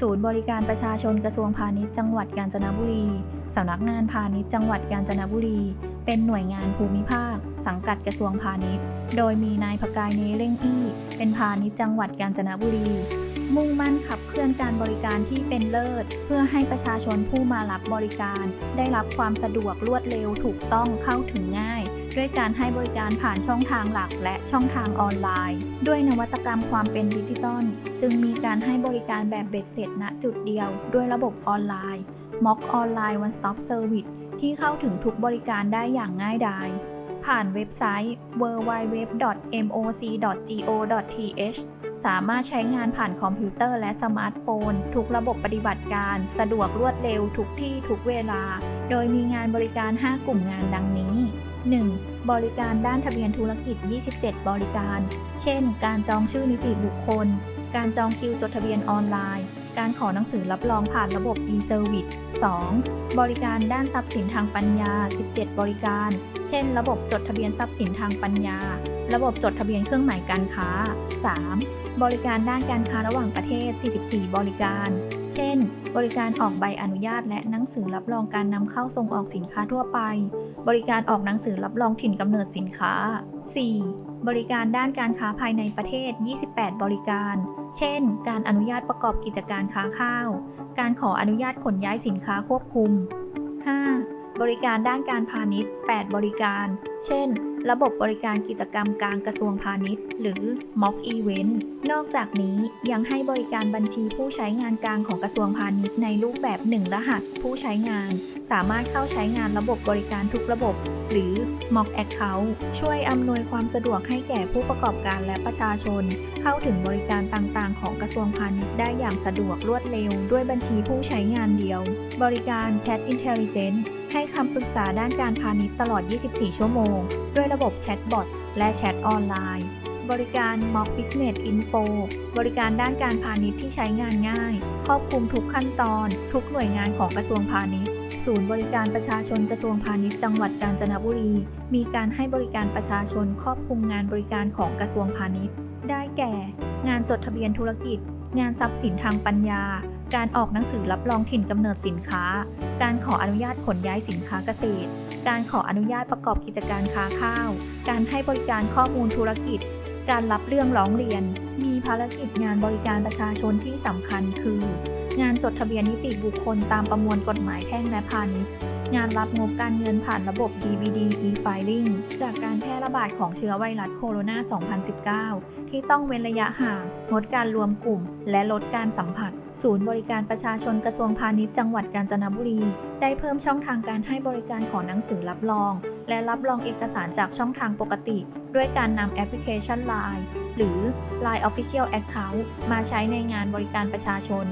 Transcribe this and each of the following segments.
ศูนย์บริการประชาชนกระทรวงพาณิชย์จังหวัดกาญจนบุรี สำนักงานพาณิชย์จังหวัดกาญจนบุรี เป็นหน่วยงานภูมิภาค สังกัดกระทรวงพาณิชย์ โดยมีนายพกายเนเร่งอี้ เป็นพาณิชย์จังหวัดกาญจนบุรี มุ่งมั่นขับเคลื่อนการบริการที่เป็นเลิศ เพื่อให้ประชาชนผู้มารับบริการ ได้รับความสะดวกรวดเร็วถูกต้องเข้าถึงง่าย ด้วยการให้บริการผ่านช่องทางหลักและช่องทางออนไลน์ ด้วยนวัตกรรมความเป็นดิจิตอลจึงมีการให้บริการแบบเบ็ดเสร็จณจุดเดียว ด้วยระบบออนไลน์ Mock Online One Stop Service ที่เข้าถึงทุกบริการได้อย่างง่ายดายผ่านเว็บไซต์ www.moc.go.th สามารถใช้งานผ่านคอมพิวเตอร์และสมาร์ทโฟน ทุกระบบปฏิบัติการ สะดวกรวดเร็วทุกที่ทุกเวลา โดยมีงานบริการ 5 กลุ่มงานดังนี้ 1. บริการด้านทะเบียนธุรกิจ 27 บริการ เช่น การจองชื่อนิติบุคคล การจองคิวจดทะเบียนออนไลน์ การขอหนังสือรับรองผ่านระบบ e-service 2. บริการด้านทรัพย์สินทางปัญญา 17 บริการ เช่น ระบบจดทะเบียนทรัพย์สินทางปัญญา ระบบจดทะเบียนเครื่องหมายการค้า 3. บริการด้านการค้าระหว่างประเทศ 44 บริการ เช่น บริการออกใบอนุญาตและหนังสือรับรองการนำเข้าส่งออกสินค้าทั่วไป บริการออกหนังสือรับรองถิ่นกำเนิดสินค้า 4. บริการด้านการค้าภายในประเทศ 28 บริการ เช่น การอนุญาตประกอบกิจการค้าข้าว การขออนุญาตขนย้ายสินค้าควบคุม บริการด้านการพาณิชย์ 8 บริการ เช่น ระบบบริการกิจกรรมกลางกระทรวงพาณิชย์ หรือ Mock Event นอกจากนี้ยังให้บริการบัญชีผู้ใช้งานกลางของกระทรวงพาณิชย์ในรูปแบบ 1 รหัสผู้ใช้งาน สามารถเข้าใช้งานระบบบริการทุกระบบ หรือ Mock Account ช่วยอำนวยความสะดวกให้แก่ผู้ประกอบการและประชาชน เข้าถึงบริการต่างๆ ของกระทรวงพาณิชย์ได้อย่างสะดวกรวดเร็ว ด้วยบัญชีผู้ใช้งานเดียว บริการ Chat Intelligence ให้คำปรึกษาด้านการพาณิชย์ตลอด 24 ชั่วโมง ด้วยระบบแชทบอทและแชทออนไลน์ บริการ Mock Business Info บริการด้านการพาณิชย์ที่ใช้งานง่าย ครอบคลุมทุกขั้นตอน ทุกหน่วยงานของกระทรวงพาณิชย์ ศูนย์บริการประชาชนกระทรวงพาณิชย์จังหวัดกาญจนบุรี มีการให้บริการประชาชนครอบคลุมงานบริการของกระทรวงพาณิชย์ ได้แก่ งานจดทะเบียนธุรกิจ งานทรัพย์สินทางปัญญา การออกหนังสือรับรองถิ่นกำเนิดสินค้า การขออนุญาตขนย้ายสินค้าเกษตร การขออนุญาตประกอบกิจการค้าข้าว การให้บริการข้อมูลธุรกิจ การรับเรื่องร้องเรียน มีภารกิจงานบริการประชาชนที่สำคัญคือ งานจดทะเบียนนิติบุคคลตามประมวลกฎหมายแพ่งและพาณิชย์ งานรับงบการเงินผ่านระบบ DBD e-filing จากการแพร่ระบาดของเชื้อไวรัสโคโรนา 2019 ที่ต้องเว้นระยะห่างงดการรวมกลุ่ม และลดการสัมผัส ศูนย์บริการประชาชนกระทรวงพาณิชย์จังหวัดกาญจนบุรี ได้เพิ่มช่องทางการให้บริการขอหนังสือรับรอง และรับรองเอกสารจากช่องทางปกติ ด้วยการนำแอปพลิเคชัน Line หรือ Line Official Account มาใช้ในงานบริการประชาชน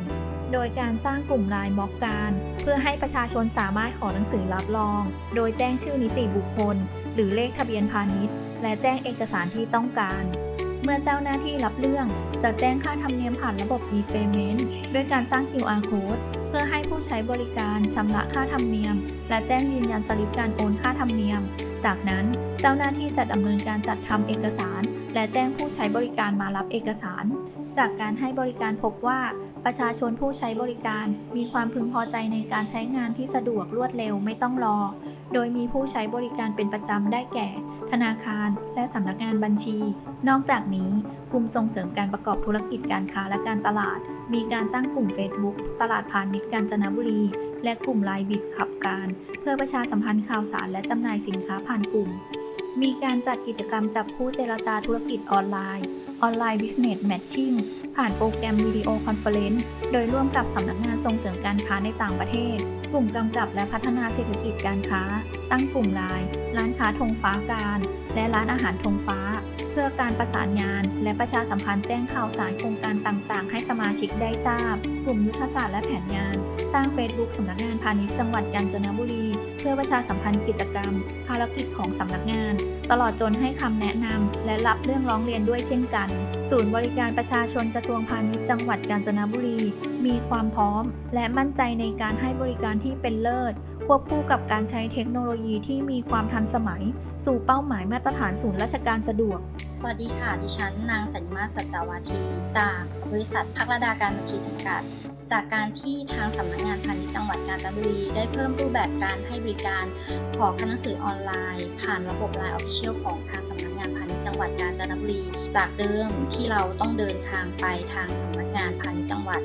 โดยการสร้างกลุ่มไลน์ม็อกการ เพื่อให้ประชาชนสามารถขอหนังสือรับรอง โดยแจ้งชื่อนิติบุคคล หรือเลขทะเบียนพาณิชย์ และแจ้งเอกสารที่ต้องการ เมื่อเจ้าหน้าที่รับเรื่อง จะแจ้งค่าธรรมเนียมผ่านระบบ e-payment ด้วยการสร้าง QR code เพื่อให้ผู้ใช้บริการชำระค่าธรรมเนียม และแจ้งยืนยันสลิปการโอนค่าธรรมเนียม จากนั้นเจ้าหน้าที่จะดำเนินการจัดทำเอกสาร และแจ้งผู้ใช้บริการมารับเอกสาร จากการให้บริการพบว่า ประชาชนผู้ใช้บริการมีความพึงพอใจในการใช้งานที่สะดวกรวดเร็วไม่ต้องรอ โดยมีผู้ใช้บริการเป็นประจำได้แก่ ธนาคาร และสำนักงานบัญชี นอกจากนี้ กลุ่มส่งเสริมการประกอบธุรกิจการค้าและการตลาด มีการตั้งกลุ่ม Facebook ตลาดพาณิชย์กาญจนบุรี และกลุ่มไลน์บิสขับการ เพื่อประชาสัมพันธ์ข่าวสารและจำหน่ายสินค้าผ่านกลุ่ม มีการจัดกิจกรรมจับคู่เจรจาธุรกิจออนไลน์ ออนไลน์ Business Matching ผ่านโปรแกรมวิดีโอคอนเฟอเรนซ์โดยร่วมกับสำนักงานส่งเสริมการค้าในต่างประเทศ กลุ่มกำกับและพัฒนาเศรษฐกิจการค้า ตั้งกลุ่มไลน์ร้านค้าธงฟ้าการ และร้านอาหารธงฟ้า เพื่อการประสานงาน และประชาสัมพันธ์แจ้งข่าวสารโครงการต่างๆ ให้สมาชิกได้ทราบ กลุ่มยุทธศาสตร์และแผนงาน สร้าง Facebook สำนักงานพาณิชย์จังหวัดกาญจนบุรี เพื่อประชาสัมพันธ์กิจกรรม ภารกิจของสำนักงาน ตลอดจนให้คำแนะนำและรับเรื่องร้องเรียนด้วยเช่นกัน ศูนย์บริการประชาชนกระทรวงพาณิชย์จังหวัดกาญจนบุรี มีความพร้อม และมั่นใจในการให้บริการที่เป็นเลิศควบคู่กับการใช้เทคโนโลยีที่มีความทันสมัย สู่เป้าหมายมาตรฐานศูนย์ราชการสะดวก สวัสดีค่ะ ดิฉัน นางสัญมาสัจจาวาที จากบริษัทพักระดาการบัญชีจำกัด จากการที่ทางสำนักงานพาณิชย์จังหวัดกาญจนบุรี ได้เพิ่มรูปแบบการให้บริการขอคันหนังสือออนไลน์ ผ่านระบบ Line Official ของทางสำนักงานพาณิชย์จังหวัดกาญจนบุรี จากเดิมที่เราต้องเดินทางไปทางสำนักงานพาณิชย์จังหวัด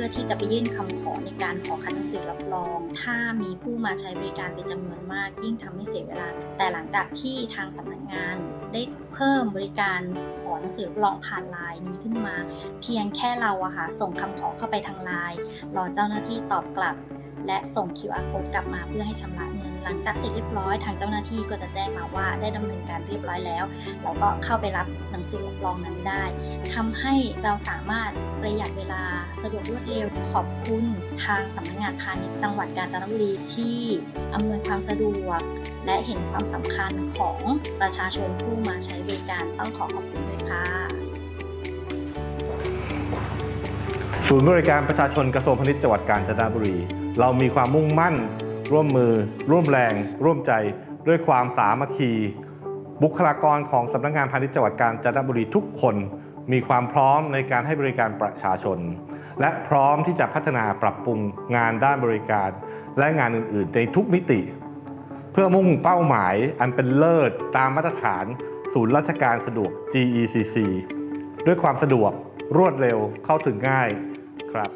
พื่อที่จะไปยื่นคำขอในการขอคันหนังสือรับรอง ถ้ามีผู้มาใช้บริการเป็นจำนวนมาก ยิ่งทำให้เสียเวลา แต่หลังจากที่ทางสำนักงานได้เพิ่มบริการขอหนังสือรับรองผ่านไลน์นี้ขึ้นมา เพียงแค่เราอะค่ะส่งคำขอเข้าไปทางไลน์รอเจ้าหน้าที่ตอบกลับ และส่ง QR code กลับมาเพื่อให้ชำระเงิน หลังจากเสร็จเรียบร้อยทางเจ้าหน้าที่ก็จะแจ้งมาว่าได้ดำเนินการเรียบร้อยแล้ว เราก็เข้าไปรับหนังสือรับรองนั้นได้ทำให้เราสามารถประหยัดเวลาสะดวกรวดเร็วขอบคุณทางสำนักงานพาณิชย์จังหวัดกาญจนบุรีที่อำนวยความสะดวก และเห็นความสำคัญของประชาชนผู้มาใช้บริการต้องขอขอบคุณด้วยค่ะศูนย์บริการประชาชนกระทรวงพาณิชย์จังหวัดกาญจนบุรี เรามีความมุ่งมั่น ร่วมมือ ร่วมแรง ร่วมใจ ด้วยความสามัคคี บุคลากรของสำนักงานพาณิชย์จังหวัดกาญจนบุรีทุกคน มีความพร้อมในการให้บริการประชาชน และพร้อมที่จะพัฒนาปรับปรุงงานด้านบริการ และงานอื่น ๆ ในทุกมิติ เพื่อมุ่งเป้าหมายอันเป็นเลิศตามมาตรฐาน ศูนย์ราชการสะดวก GECC ด้วยความสะดวกรวดเร็วเข้าถึงง่ายครับ